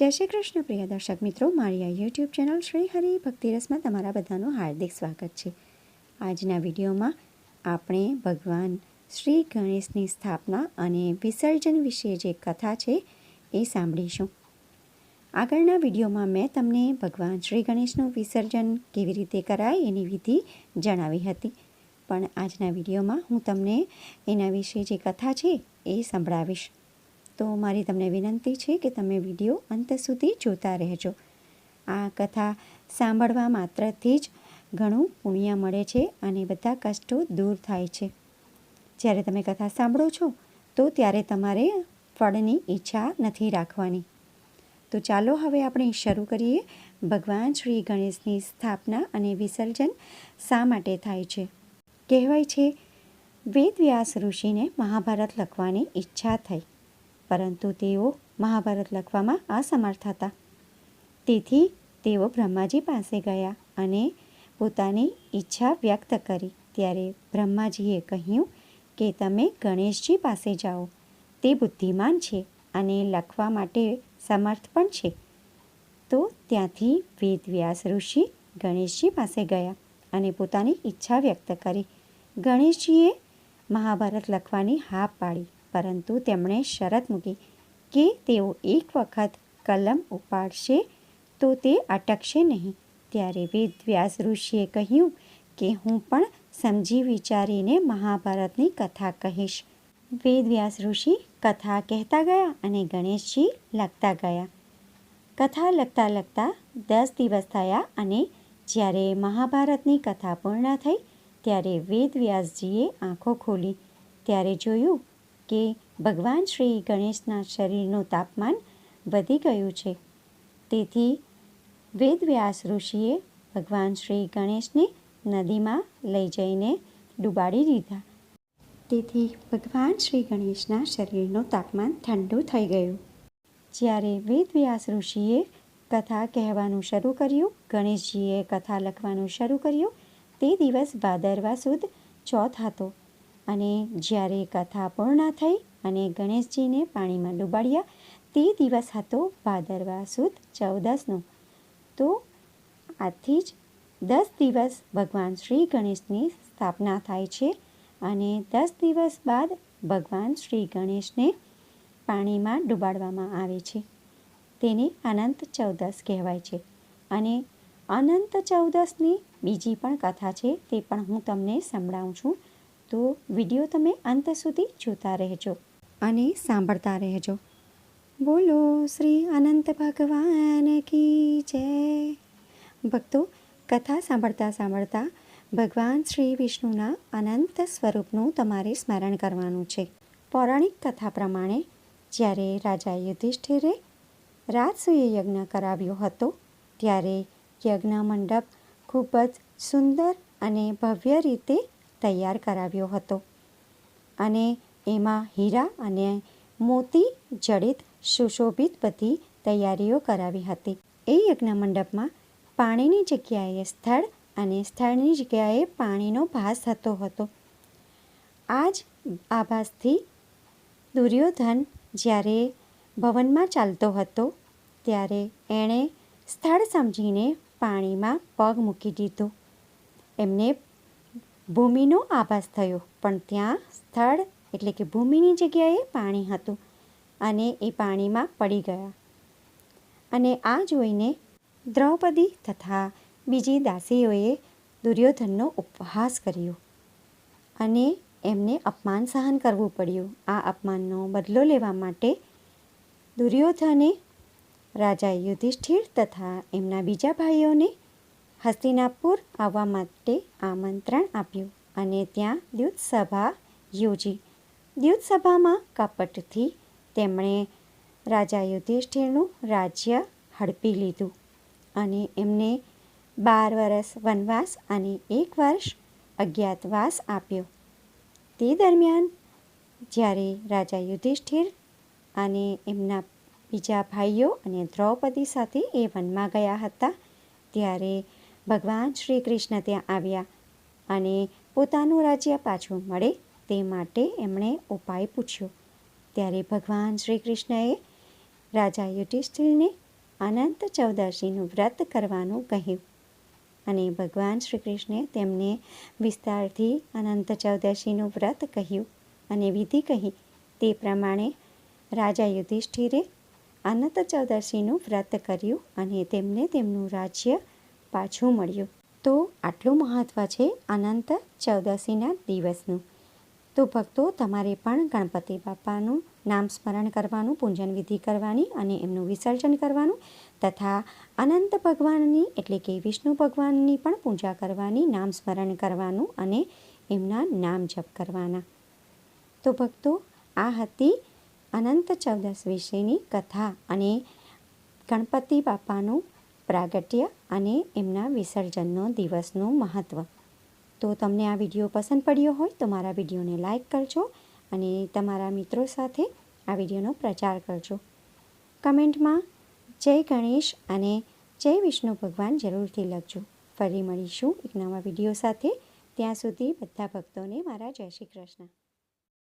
જય શ્રી કૃષ્ણ, પ્રિય દર્શક મિત્રો. મારી આ યુટ્યુબ ચેનલ શ્રી હરિ ભક્તિરસમાં તમારા બધાનું હાર્દિક સ્વાગત છે. આજના વિડીયોમાં આપણે ભગવાન શ્રી ગણેશની સ્થાપના અને વિસર્જન વિશે જે કથા છે એ સાંભળીશું. આગળના વિડીયોમાં મેં તમને ભગવાન શ્રી ગણેશનું વિસર્જન કેવી રીતે કરાય એની વિધિ જણાવી હતી. પણ આજના વિડીયોમાં હું તમને એના વિશે જે કથા છે એ સંભળાવીશ. તો મારી તમને વિનંતી છે કે તમે વીડિયો અંત સુધી જોતા રહેજો. આ કથા સાંભળવા માત્રથી જ ઘણું પુણ્ય મળે છે અને બધા કષ્ટો દૂર થાય છે. જ્યારે તમે કથા સાંભળો છો, તો ત્યારે તમારે ફળની ઈચ્છા નથી રાખવાની. તો ચાલો હવે આપણે શરૂ કરીએ. ભગવાન શ્રી ગણેશની સ્થાપના અને વિસર્જન શા માટે થાય છે? કહેવાય છે, વેદવ્યાસ ઋષિને મહાભારત લખવાની ઈચ્છા થઈ. પરંતુ તેઓ મહાભારત લખવામાં અસમર્થ હતા. તેથી તેઓ બ્રહ્માજી પાસે ગયા અને પોતાની ઈચ્છા વ્યક્ત કરી. ત્યારે બ્રહ્માજીએ કહ્યું કે તમે ગણેશજી પાસે જાઓ. તે બુદ્ધિમાન છે અને લખવા માટે સમર્થ પણ છે. તો ત્યાંથી વેદવ્યાસ ઋષિ ગણેશજી પાસે ગયા અને પોતાની ઈચ્છા વ્યક્ત કરી. ગણેશજીએ મહાભારત લખવાની હા પાડી. પરંતુ તેમણે શરત મૂકી કે તેઓ એક વખત કલમ ઉપાડશે તો તે અટકશે નહીં. ત્યારે વેદવ્યાસ ઋષિએ કહ્યું કે હું પણ સમજી વિચારીને મહાભારતની કથા કહીશ. વેદવ્યાસ ઋષિ કથા કહેતા ગયા અને ગણેશજી લખતા ગયા. કથા લખતા લખતા દસ દિવસ થયા અને જ્યારે મહાભારતની કથા પૂર્ણ થઈ, ત્યારે વેદવ્યાસજીએ આંખો ખોલી. ત્યારે જોયું કે ભગવાન શ્રી ગણેશના શરીરનું તાપમાન વધી ગયું છે. તેથી વેદવ્યાસ ઋષિએ ભગવાન શ્રી ગણેશને નદીમાં લઈ જઈને ડૂબાડી દીધા. તેથી ભગવાન શ્રી ગણેશના શરીરનું તાપમાન ઠંડુ થઈ ગયું. જ્યારે વેદવ્યાસ ઋષિએ કથા કહેવાનું શરૂ કર્યું, ગણેશજીએ કથા લખવાનું શરૂ કર્યું, તે દિવસ ભાદરવા સુદ ચોથ હતો. અને જ્યારે કથા પૂર્ણ થઈ અને ગણેશજીને પાણીમાં ડૂબાડ્યા, તે દિવસ હતો ભાદરવા સુદ ચૌદસનો. તો આથી જ દસ દિવસ ભગવાન શ્રી ગણેશની સ્થાપના થાય છે અને દસ દિવસ બાદ ભગવાન શ્રી ગણેશને પાણીમાં ડૂબાડવામાં આવે છે. તેને અનંત ચૌદસ કહેવાય છે અને અનંત ચૌદસની બીજી પણ કથા છે તે પણ હું તમને સંભળાવું છું. તો વીડિયો તમે અંત સુધી જોતા રહેજો અને સાંભળતા રહેજો. બોલો શ્રી અનંત ભગવાન કી જય. ભક્તો, કથા સાંભળતા સાંભળતા ભગવાન શ્રી વિષ્ણુના અનંત સ્વરૂપનું તમારે સ્મરણ કરવાનું છે. પૌરાણિક કથા પ્રમાણે, જ્યારે રાજા યુધિષ્ઠિરે રાજસૂય યજ્ઞ કરાવ્યો હતો, ત્યારે યજ્ઞ મંડપ ખૂબ જ સુંદર અને ભવ્ય રીતે તૈયાર કરાવ્યો હતો. અને એમાં હીરા અને મોતી જડિત સુશોભિત બધી તૈયારીઓ કરાવી હતી. એ યજ્ઞ મંડપમાં પાણીની જગ્યાએ સ્થળ અને સ્થળની જગ્યાએ પાણીનો ભાસ થતો હતો. આ જ આભાસથી દુર્યોધન જ્યારે ભવનમાં ચાલતો હતો, ત્યારે એણે સ્થળ સમજીને પાણીમાં પગ મૂકી દીધો. એમને ભૂમિનો આભાસ થયો. પણ ત્યાં સ્થળ, એટલે કે ભૂમિની જગ્યાએ પાણી હતું અને એ પાણીમાં પડી ગયા. અને આ જોઈને દ્રૌપદી તથા બીજી દાસીઓએ દુર્યોધનનો ઉપહાસ કર્યો અને એમને અપમાન સહન કરવું પડ્યું. આ અપમાનનો બદલો લેવા માટે દુર્યોધને રાજા યુધિષ્ઠિર તથા એમના બીજા ભાઈઓને હસ્તિનાપુર આવવા માટે આમંત્રણ આપ્યું અને ત્યાં દ્યુતસભા યોજી. દ્યુતસભામાં કપટથી તેમણે રાજા યુધિષ્ઠિરનું રાજ્ય હડપી લીધું અને એમને બાર વર્ષ વનવાસ અને એક વર્ષ અજ્ઞાતવાસ આપ્યો. તે દરમિયાન જ્યારે રાજા યુધિષ્ઠિર અને એમના બીજા ભાઈઓ અને દ્રૌપદી સાથે એ વનમાં ગયા હતા, ત્યારે ભગવાન શ્રી કૃષ્ણ ત્યાં આવ્યા અને પોતાનું રાજ્ય પાછું મળે તે માટે એમણે ઉપાય પૂછ્યો. ત્યારે ભગવાન શ્રી કૃષ્ણએ રાજા યુધિષ્ઠિરને અનંત ચૌદશીનું વ્રત કરવાનું કહ્યું અને ભગવાન શ્રી કૃષ્ણે તેમને વિસ્તારથી અનંત ચૌદશીનું વ્રત કહ્યું અને વિધિ કહી તે પ્રમાણે રાજા યુધિષ્ઠિરે અનંત ચૌદશીનું વ્રત કર્યું અને તેમને તેમનું રાજ્ય પાછું મળ્યું. તો આટલું મહત્ત્વ છે અનંત ચૌદશીના દિવસનું. તો ભક્તો, તમારે પણ ગણપતિ બાપાનું નામ સ્મરણ કરવાનું, પૂજન વિધિ કરવાની અને એમનું વિસર્જન કરવાનું તથા અનંત ભગવાનની, એટલે કે વિષ્ણુ ભગવાનની પણ પૂજા કરવાની, નામ સ્મરણ કરવાનું અને એમના નામ જપ કરવાના. તો ભક્તો, આ હતી અનંત ચૌદશ વિશેની કથા અને ગણપતિ બાપાનું પ્રાગટ્ય અને એમના વિસર્જનનો દિવસનું મહત્ત્વ તો તમને આ વીડિયો પસંદ પડ્યો હોય તો મારા વિડીયોને લાઇક કરજો અને તમારા મિત્રો સાથે આ વિડીયોનો પ્રચાર કરજો. કમેન્ટમાં જય ગણેશ અને જય વિષ્ણુ ભગવાન જરૂરથી લખજો. ફરી મળીશું એક નવા વીડિયો સાથે. ત્યાં સુધી બધા ભક્તોને મારા જય શ્રી કૃષ્ણ.